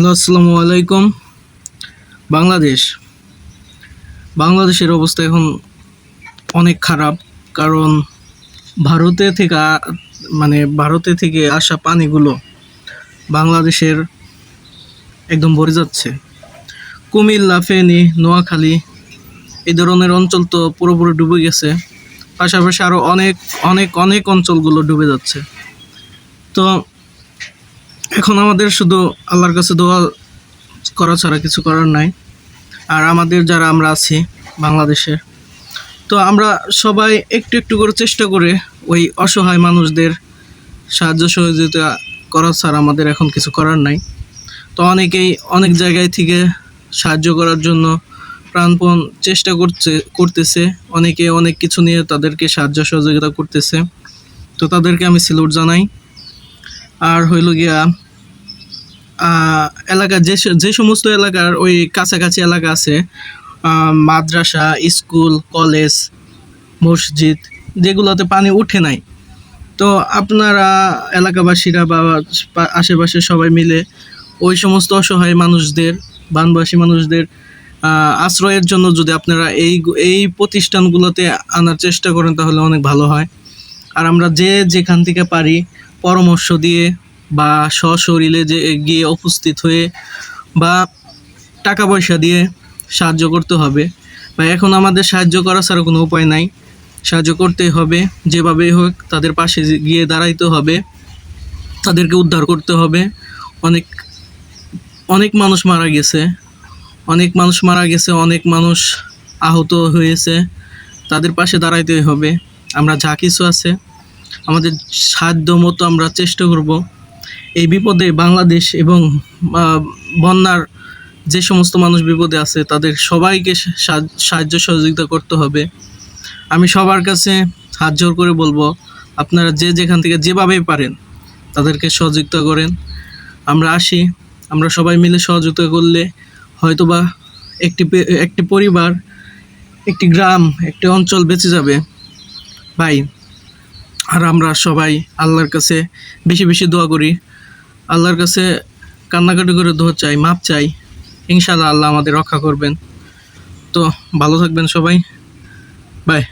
Hello আসসালামু আলাইকুম। বাংলাদেশ। বাংলাদেশের অবস্থা এখন অনেক খারাপ, কারণ ভারতে থেকে মানে ভারতে থেকে আসা পানিগুলো বাংলাদেশের একদম ভরে যাচ্ছে। কুমিল্লা, ফেনী, নোয়াখালী এই ধরনের অঞ্চল তো পুরোপুরি ডুবে গেছে। পাশাপাশি আরও অনেক অনেক অনেক অঞ্চলগুলো ডুবে যাচ্ছে। তো এখন আমাদের শুধু আল্লাহর কাছে দোয়া করা ছাড়া কিছু করার নাই। আর আমাদের যারা আমরা আছি বাংলাদেশের, তো আমরা সবাই একটু একটু করে চেষ্টা করে ওই অসহায় মানুষদের সাহায্য সহযোগিতা করা ছাড়া আমাদের এখন কিছু করার নাই। তো অনেকেই অনেক জায়গায় থেকে সাহায্য করার জন্য প্রাণপণ চেষ্টা করছে, করতেছে। অনেকে অনেক কিছু নিয়ে তাদেরকে সাহায্য সহযোগিতা করতেছে। তো তাদেরকে আমি স্যালুট জানাই। আর হইল গিয়া এলাকা যে যে সমস্ত এলাকার ওই কাছাকাছি এলাকা আছে মাদ্রাসা, স্কুল, কলেজ, মসজিদ, যেগুলোতে পানি উঠে নাই। তো আপনারা এলাকাবাসীরা বা আশেপাশে সবাই মিলে ওই সমস্ত অসহায় মানুষদের, বানবাসী মানুষদের আশ্রয়ের জন্য যদি আপনারা এই এই প্রতিষ্ঠানগুলোতে আনার চেষ্টা করেন, তাহলে অনেক ভালো হয়। আর আমরা যে যেখান থেকে পারি পরামর্শ দিয়ে বা সশরীরে যে গিয়ে উপস্থিত হয়ে বা টাকা পয়সা দিয়ে সাহায্য করতে হবে। বা এখন আমাদের সাহায্য করা ছাড়া কোনো উপায় নাই। সাহায্য করতেই হবে যেভাবেই হোক তাদের পাশে গিয়ে দাঁড়াইতে হবে। তাদেরকে উদ্ধার করতে হবে। অনেক অনেক মানুষ মারা গেছে। অনেক মানুষ মারা গেছে, অনেক মানুষ আহত হয়েছে। তাদের পাশে দাঁড়াইতেই হবে। আমরা যা কিছু আছে আমাদের সাধ্য মতো আমরা চেষ্টা করব এই বিপদে বাংলাদেশ এবং বন্যার যে সমস্ত মানুষ বিপদে আছে তাদের সবাইকে সাহায্য সহযোগিতা করতে হবে। আমি সবার কাছে হাত জোর করে বলব, আপনারা যে যেখান থেকে যেভাবে পারেন তাদেরকে সহযোগিতা করেন। আমরা আসি, আমরা সবাই মিলে সহযোগিতা করলে হয়তোবা একটি একটি পরিবার, একটি গ্রাম, একটি অঞ্চল বেঁচে যাবে। ভাই আর আমরা সবাই আল্লাহর কাছে বেশি বেশি দোয়া করি। আল্লাহর কাছে কান্নাকাটি করে দোয়া চাই, মাপ চাই। ইনশাআল্লাহ আল্লাহ আমাদের রক্ষা করবেন। তো ভালো থাকবেন সবাই। বাই